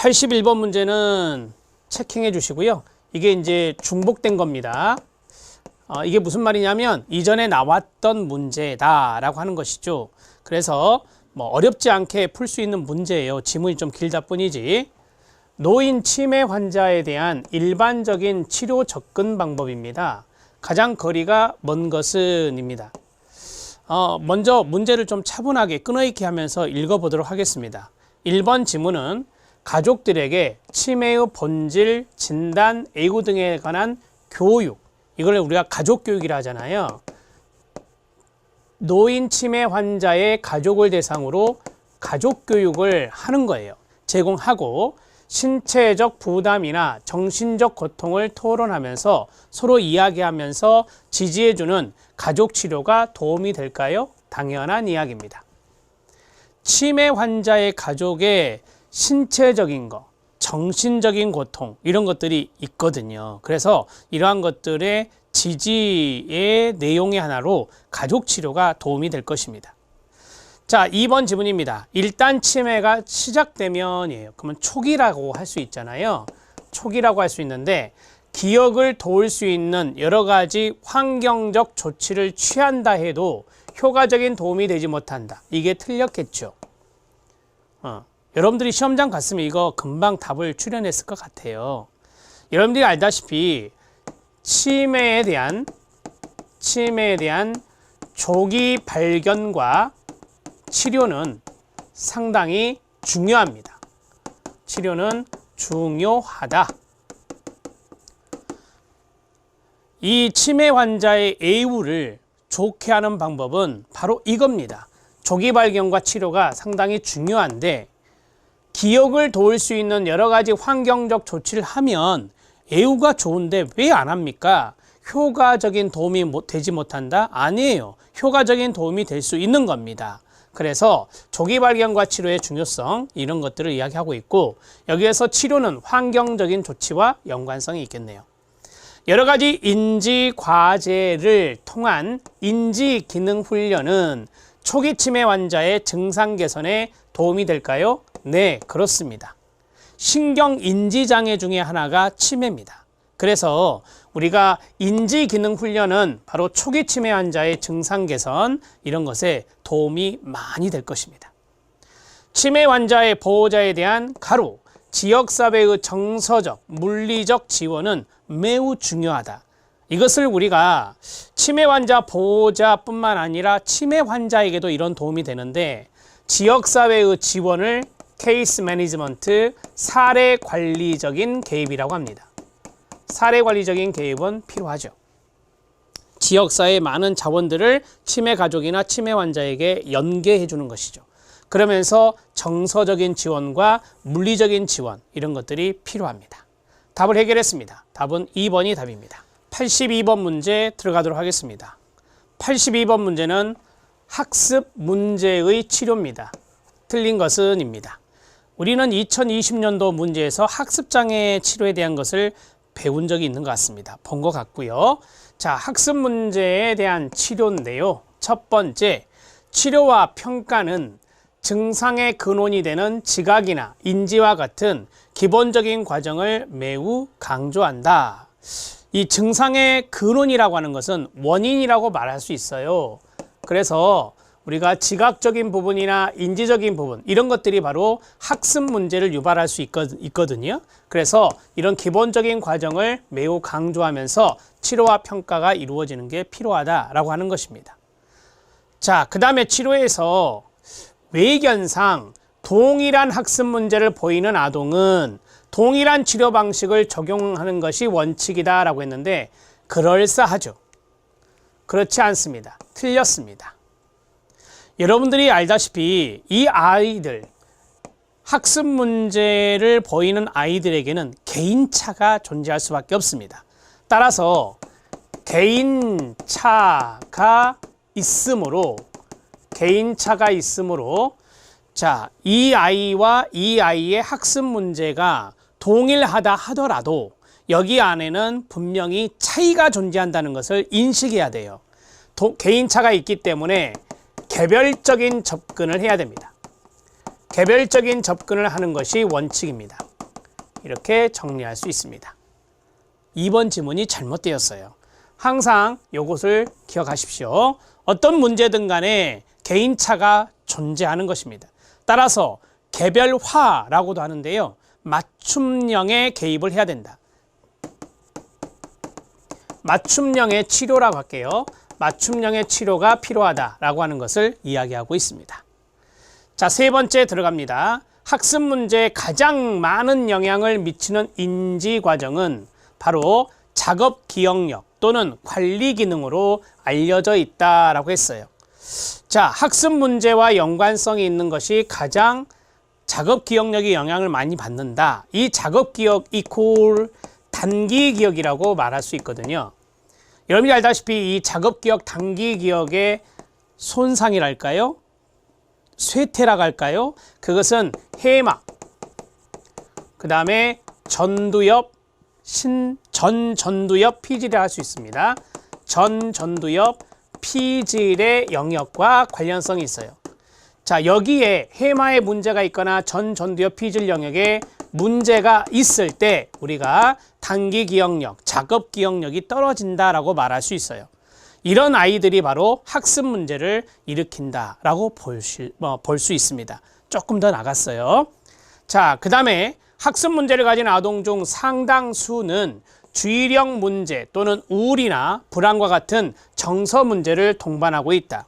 81번 문제는 체킹해 주시고요. 이게 이제 중복된 겁니다. 어, 이게 무슨 말이냐면 이전에 나왔던 문제다라고 하는 것이죠. 그래서 뭐 어렵지 않게 풀 수 있는 문제예요. 지문이 좀 길다 뿐이지. 노인 치매 환자에 대한 일반적인 치료 접근 방법입니다. 가장 거리가 먼 것은입니다. 어, 먼저 문제를 좀 차분하게 끊어있게 하면서 읽어보도록 하겠습니다. 1번 지문은 가족들에게 치매의 본질, 진단, 애구 등에 관한 교육, 이걸 우리가 가족 교육이라 하잖아요. 노인 치매 환자의 가족을 대상으로 가족 교육을 하는 거예요. 제공하고 신체적 부담이나 정신적 고통을 토론하면서 서로 이야기하면서 지지해주는 가족 치료가 도움이 될까요? 당연한 이야기입니다. 치매 환자의 가족의 신체적인 것, 정신적인 고통 이런 것들이 있거든요. 그래서 이러한 것들의 지지의 내용의 하나로 가족 치료가 도움이 될 것입니다. 자, 2번 지문입니다. 일단 치매가 시작되면이에요. 그러면 초기라고 할 수 있잖아요. 초기라고 할 수 있는데 기억을 도울 수 있는 여러 가지 환경적 조치를 취한다 해도 효과적인 도움이 되지 못한다. 이게 틀렸겠죠. 어. 여러분들이 시험장 갔으면 이거 금방 답을 출연했을 것 같아요. 여러분들이 알다시피 치매에 대한 치매에 대한 조기 발견과 치료는 상당히 중요합니다. 치료는 중요하다. 이 치매 환자의 애우를 좋게 하는 방법은 바로 이겁니다. 조기 발견과 치료가 상당히 중요한데 기억을 도울 수 있는 여러 가지 환경적 조치를 하면 애우가 좋은데 왜 안 합니까? 효과적인 도움이 못- 되지 못한다? 아니에요. 효과적인 도움이 될 수 있는 겁니다. 그래서 조기 발견과 치료의 중요성 이런 것들을 이야기하고 있고 여기에서 치료는 환경적인 조치와 연관성이 있겠네요. 여러 가지 인지 과제를 통한 인지 기능 훈련은 초기 치매 환자의 증상 개선에 도움이 될까요? 네, 그렇습니다. 신경 인지 장애 중에 하나가 치매입니다. 그래서 우리가 인지 기능 훈련은 바로 초기 치매 환자의 증상 개선 이런 것에 도움이 많이 될 것입니다. 치매 환자의 보호자에 대한 가로 지역사회의 정서적, 물리적 지원은 매우 중요하다. 이것을 우리가 치매 환자 보호자뿐만 아니라 치매 환자에게도 이런 도움이 되는데 지역사회의 지원을 케이스 매니지먼트 사례 관리적인 개입이라고 합니다. 사례 관리적인 개입은 필요하죠. 지역사회의 많은 자원들을 치매 가족이나 치매 환자에게 연계해 주는 것이죠. 그러면서 정서적인 지원과 물리적인 지원 이런 것들이 필요합니다. 답을 해결했습니다. 답은 2번이 답입니다. 82번 문제 들어가도록 하겠습니다. 82번 문제는 학습 문제의 치료입니다. 틀린 것은입니다. 우리는 2020년도 문제에서 학습장애 치료에 대한 것을 배운 적이 있는 것 같습니다. 본 것 같고요. 자, 학습 문제에 대한 치료인데요. 첫 번째, 치료와 평가는 증상의 근원이 되는 지각이나 인지와 같은 기본적인 과정을 매우 강조한다. 이 증상의 근원이라고 하는 것은 원인이라고 말할 수 있어요. 그래서 우리가 지각적인 부분이나 인지적인 부분 이런 것들이 바로 학습 문제를 유발할 수 있거든요. 그래서 이런 기본적인 과정을 매우 강조하면서 치료와 평가가 이루어지는 게 필요하다라고 하는 것입니다. 자, 그 다음에 치료에서 외견상 동일한 학습 문제를 보이는 아동은 동일한 치료 방식을 적용하는 것이 원칙이다라고 했는데 그럴싸하죠. 그렇지 않습니다. 틀렸습니다. 여러분들이 알다시피 이 아이들 학습 문제를 보이는 아이들에게는 개인차가 존재할 수밖에 없습니다. 따라서 개인차가 있으므로 개인차가 있으므로 자, 이 아이와 이 아이의 학습 문제가 동일하다 하더라도 여기 안에는 분명히 차이가 존재한다는 것을 인식해야 돼요. 도, 개인차가 있기 때문에 개별적인 접근을 해야 됩니다. 개별적인 접근을 하는 것이 원칙입니다. 이렇게 정리할 수 있습니다. 2번 지문이 잘못되었어요. 항상 이것을 기억하십시오. 어떤 문제든 간에 개인차가 존재하는 것입니다. 따라서 개별화라고도 하는데요. 맞춤형의 개입을 해야 된다. 맞춤형의 치료라고 할게요. 맞춤형의 치료가 필요하다라고 하는 것을 이야기하고 있습니다. 자, 세 번째 들어갑니다. 학습 문제에 가장 많은 영향을 미치는 인지 과정은 바로 작업 기억력 또는 관리 기능으로 알려져 있다라고 했어요. 자, 학습 문제와 연관성이 있는 것이 가장 작업 기억력에 영향을 많이 받는다. 이 작업 기억 이콜 단기 기억이라고 말할 수 있거든요. 여러분이 알다시피 이 작업 기억 단기 기억의 손상이랄까요? 쇠퇴라고 할까요? 그것은 해막, 그 다음에 전두엽, 신, 전전두엽 피질을 할수 있습니다. 전전두엽 피질의 영역과 관련성이 있어요. 자, 여기에 해마에 문제가 있거나 전전두엽 피질 영역에 문제가 있을 때 우리가 단기 기억력, 작업 기억력이 떨어진다라고 말할 수 있어요. 이런 아이들이 바로 학습 문제를 일으킨다라고 볼수 뭐, 볼 수 있습니다. 조금 더 나갔어요. 자, 그 다음에 학습 문제를 가진 아동 중 상당수는 주의력 문제 또는 우울이나 불안과 같은 정서 문제를 동반하고 있다.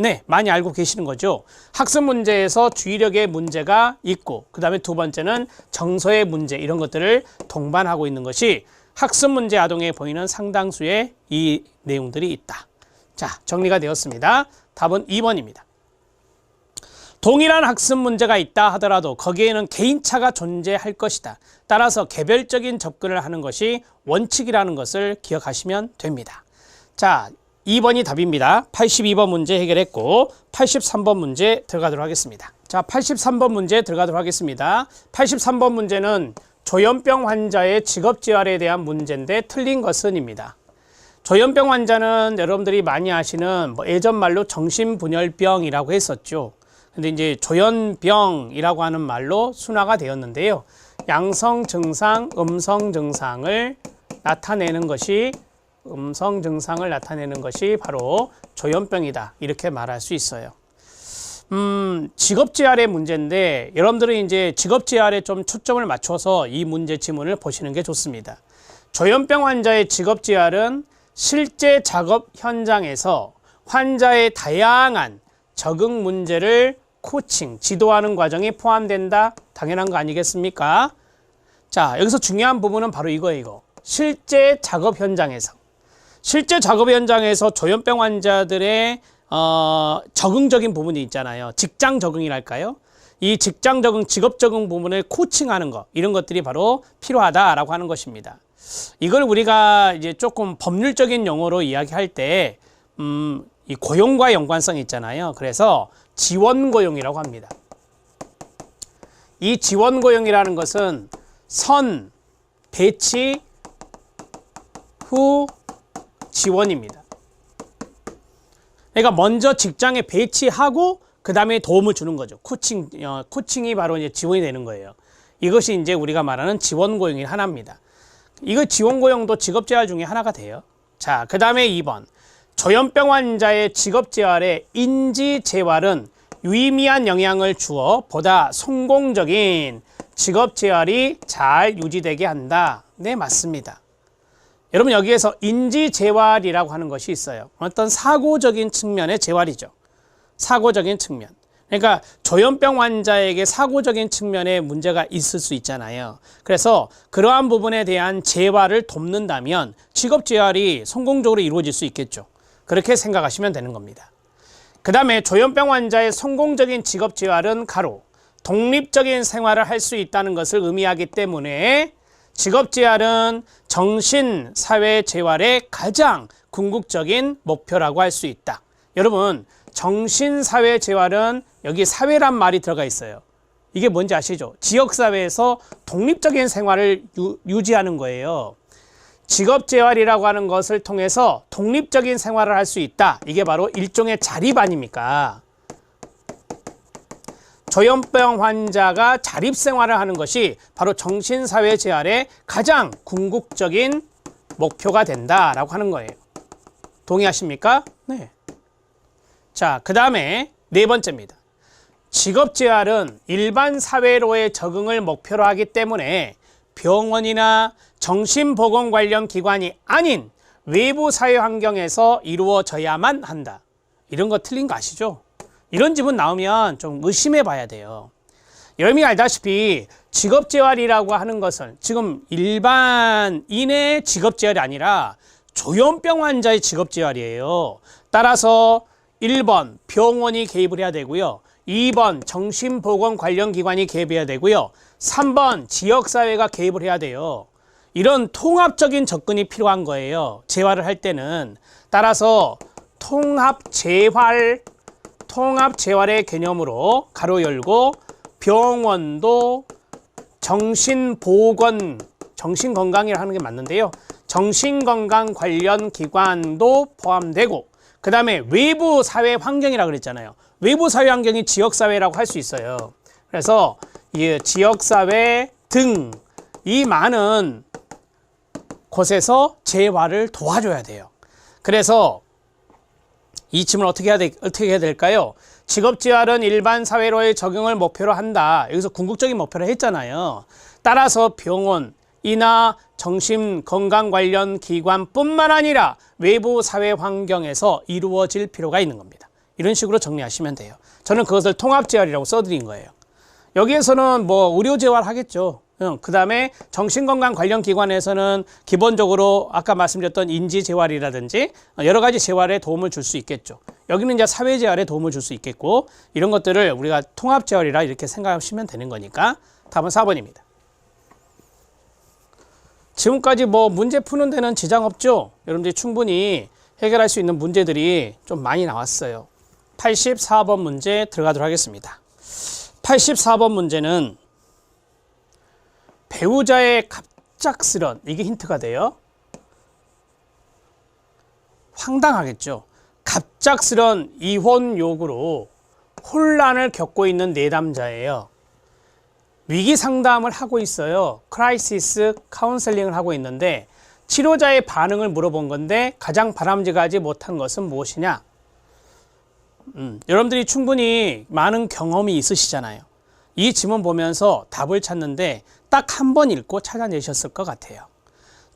네, 많이 알고 계시는 거죠. 학습 문제에서 주의력의 문제가 있고, 그 다음에 두 번째는 정서의 문제, 이런 것들을 동반하고 있는 것이 학습 문제 아동에 보이는 상당수의 이 내용들이 있다. 자, 정리가 되었습니다. 답은 2번입니다. 동일한 학습 문제가 있다 하더라도 거기에는 개인차가 존재할 것이다. 따라서 개별적인 접근을 하는 것이 원칙이라는 것을 기억하시면 됩니다. 자, 2번이 답입니다. 82번 문제 해결했고 83번 문제 들어가도록 하겠습니다. 자, 83번 문제 들어가도록 하겠습니다. 83번 문제는 조현병 환자의 직업 재활에 대한 문제인데 틀린 것은입니다. 조현병 환자는 여러분들이 많이 아시는 뭐 예전 말로 정신분열병이라고 했었죠. 근데 이제 조현병이라고 하는 말로 순화가 되었는데요. 양성 증상, 음성 증상을 나타내는 것이 음성 증상을 나타내는 것이 바로 조현병이다. 이렇게 말할 수 있어요. 음, 직업 재활의 문제인데 여러분들은 이제 직업 재활에 좀 초점을 맞춰서 이 문제 지문을 보시는 게 좋습니다. 조현병 환자의 직업 재활은 실제 작업 현장에서 환자의 다양한 적응 문제를 코칭, 지도하는 과정이 포함된다. 당연한 거 아니겠습니까? 자, 여기서 중요한 부분은 바로 이거예요, 이거. 실제 작업 현장에서. 실제 작업 현장에서 조현병 환자들의 어, 적응적인 부분이 있잖아요. 직장 적응이랄까요? 이 직장 적응, 직업 적응 부분을 코칭하는 것, 이런 것들이 바로 필요하다라고 하는 것입니다. 이걸 우리가 이제 조금 법률적인 용어로 이야기할 때, 음, 이 고용과 연관성이 있잖아요. 그래서 지원 고용이라고 합니다. 이 지원 고용이라는 것은 선, 배치 후 지원입니다. 그러니까 먼저 직장에 배치하고 그 다음에 도움을 주는 거죠. 코칭, 어, 코칭이 바로 이제 지원이 되는 거예요. 이것이 이제 우리가 말하는 지원 고용의 하나입니다. 이거 지원 고용도 직업 재활 중에 하나가 돼요. 자, 그 다음에 2번. 조현병 환자의 직업 재활에 인지 재활은 유의미한 영향을 주어 보다 성공적인 직업 재활이 잘 유지되게 한다. 네, 맞습니다. 여러분 여기에서 인지 재활이라고 하는 것이 있어요. 어떤 사고적인 측면의 재활이죠. 사고적인 측면. 그러니까 조현병 환자에게 사고적인 측면에 문제가 있을 수 있잖아요. 그래서 그러한 부분에 대한 재활을 돕는다면 직업 재활이 성공적으로 이루어질 수 있겠죠. 그렇게 생각하시면 되는 겁니다. 그 다음에 조현병 환자의 성공적인 직업 재활은 가로 독립적인 생활을 할 수 있다는 것을 의미하기 때문에 직업 재활은 정신 사회 재활의 가장 궁극적인 목표라고 할 수 있다. 여러분, 정신 사회 재활은 여기 사회란 말이 들어가 있어요. 이게 뭔지 아시죠? 지역 사회에서 독립적인 생활을 유, 유지하는 거예요. 직업 재활이라고 하는 것을 통해서 독립적인 생활을 할 수 있다. 이게 바로 일종의 자립 아닙니까? 조현병 환자가 자립생활을 하는 것이 바로 정신사회 재활의 가장 궁극적인 목표가 된다라고 하는 거예요. 동의하십니까? 네. 자, 그 다음에 네 번째입니다. 직업 재활은 일반 사회로의 적응을 목표로 하기 때문에 병원이나 정신보건 관련 기관이 아닌 외부 사회 환경에서 이루어져야만 한다. 이런 거 틀린 거 아시죠? 이런 집은 나오면 좀 의심해 봐야 돼요. 여러분이 알다시피 직업재활이라고 하는 것은 지금 일반인의 직업재활이 아니라 조현병 환자의 직업재활이에요. 따라서 1번 병원이 개입을 해야 되고요. 2번 정신보건 관련 기관이 개입해야 되고요. 3번 지역사회가 개입을 해야 돼요. 이런 통합적인 접근이 필요한 거예요. 재활을 할 때는. 따라서 통합 재활, 통합 재활의 개념으로 가로 열고 병원도 정신보건, 정신건강이라 하는 게 맞는데요. 정신건강 관련 기관도 포함되고 그 다음에 외부 사회 환경이라고 그랬잖아요. 외부 사회 환경이 지역사회라고 할 수 있어요. 그래서 이 지역사회 등 이 많은 곳에서 재활을 도와줘야 돼요. 그래서 이 질문 어떻게 해야 돼, 어떻게 해야 될까요? 직업재활은 일반 사회로의 적용을 목표로 한다. 여기서 궁극적인 목표를 했잖아요. 따라서 병원 이나 정신 건강 관련 기관뿐만 아니라 외부 사회 환경에서 이루어질 필요가 있는 겁니다. 이런 식으로 정리하시면 돼요. 저는 그것을 통합재활이라고 써드린 거예요. 여기에서는 뭐 의료재활 하겠죠. 그 다음에 정신건강 관련 기관에서는 기본적으로 아까 말씀드렸던 인지재활이라든지 여러 가지 재활에 도움을 줄 수 있겠죠. 여기는 이제 사회재활에 도움을 줄 수 있겠고 이런 것들을 우리가 통합재활이라 이렇게 생각하시면 되는 거니까 답은 4번입니다. 지금까지 뭐 문제 푸는 데는 지장 없죠? 여러분들이 충분히 해결할 수 있는 문제들이 좀 많이 나왔어요. 84번 문제 들어가도록 하겠습니다. 84번 문제는 배우자의 갑작스런 이게 힌트가 돼요. 황당하겠죠. 갑작스런 이혼 요구로 혼란을 겪고 있는 내담자예요. 위기 상담을 하고 있어요. 크라이시스 카운셀링을 하고 있는데 치료자의 반응을 물어본 건데 가장 바람직하지 못한 것은 무엇이냐? 음, 여러분들이 충분히 많은 경험이 있으시잖아요. 이 지문 보면서 답을 찾는데 딱 한 번 읽고 찾아내셨을 것 같아요.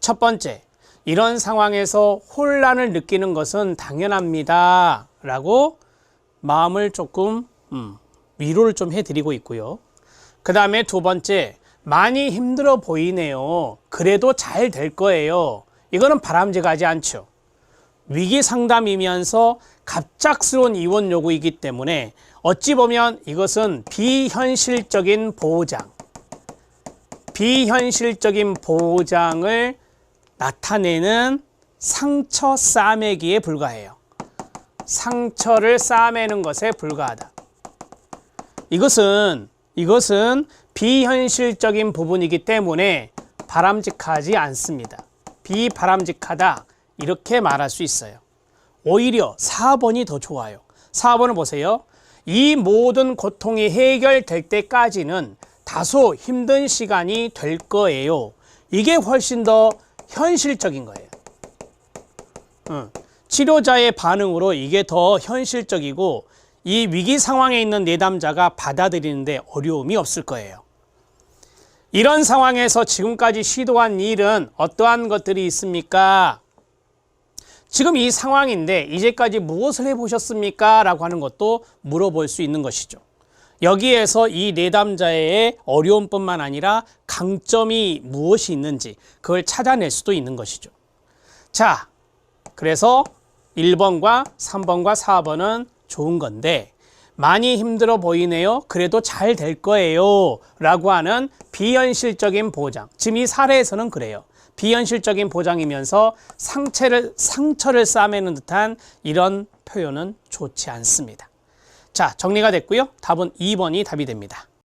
첫 번째, 이런 상황에서 혼란을 느끼는 것은 당연합니다. 라고 마음을 조금 음, 위로를 좀 해드리고 있고요. 그 다음에 두 번째, 많이 힘들어 보이네요. 그래도 잘 될 거예요. 이거는 바람직하지 않죠. 위기 상담이면서 갑작스러운 이혼 요구이기 때문에 어찌 보면 이것은 비현실적인 보장, 비현실적인 보장을 나타내는 상처 싸매기에 불과해요. 상처를 싸매는 것에 불과하다. 이것은 이것은 비현실적인 부분이기 때문에 바람직하지 않습니다. 비바람직하다. 이렇게 말할 수 있어요. 오히려 4번이 더 좋아요. 4번을 보세요. 이 모든 고통이 해결될 때까지는 다소 힘든 시간이 될 거예요. 이게 훨씬 더 현실적인 거예요. 응. 치료자의 반응으로 이게 더 현실적이고 이 위기 상황에 있는 내담자가 받아들이는데 어려움이 없을 거예요. 이런 상황에서 지금까지 시도한 일은 어떠한 것들이 있습니까? 지금 이 상황인데 이제까지 무엇을 해보셨습니까? 라고 하는 것도 물어볼 수 있는 것이죠. 여기에서 이 내담자의 어려움뿐만 아니라 강점이 무엇이 있는지 그걸 찾아낼 수도 있는 것이죠. 자, 그래서 1번과 3번과 4번은 좋은 건데 많이 힘들어 보이네요. 그래도 잘 될 거예요. 라고 하는 비현실적인 보장. 지금 이 사례에서는 그래요. 비현실적인 보장이면서 상처를, 상처를 싸매는 듯한 이런 표현은 좋지 않습니다. 자, 정리가 됐고요. 답은 2번이 답이 됩니다.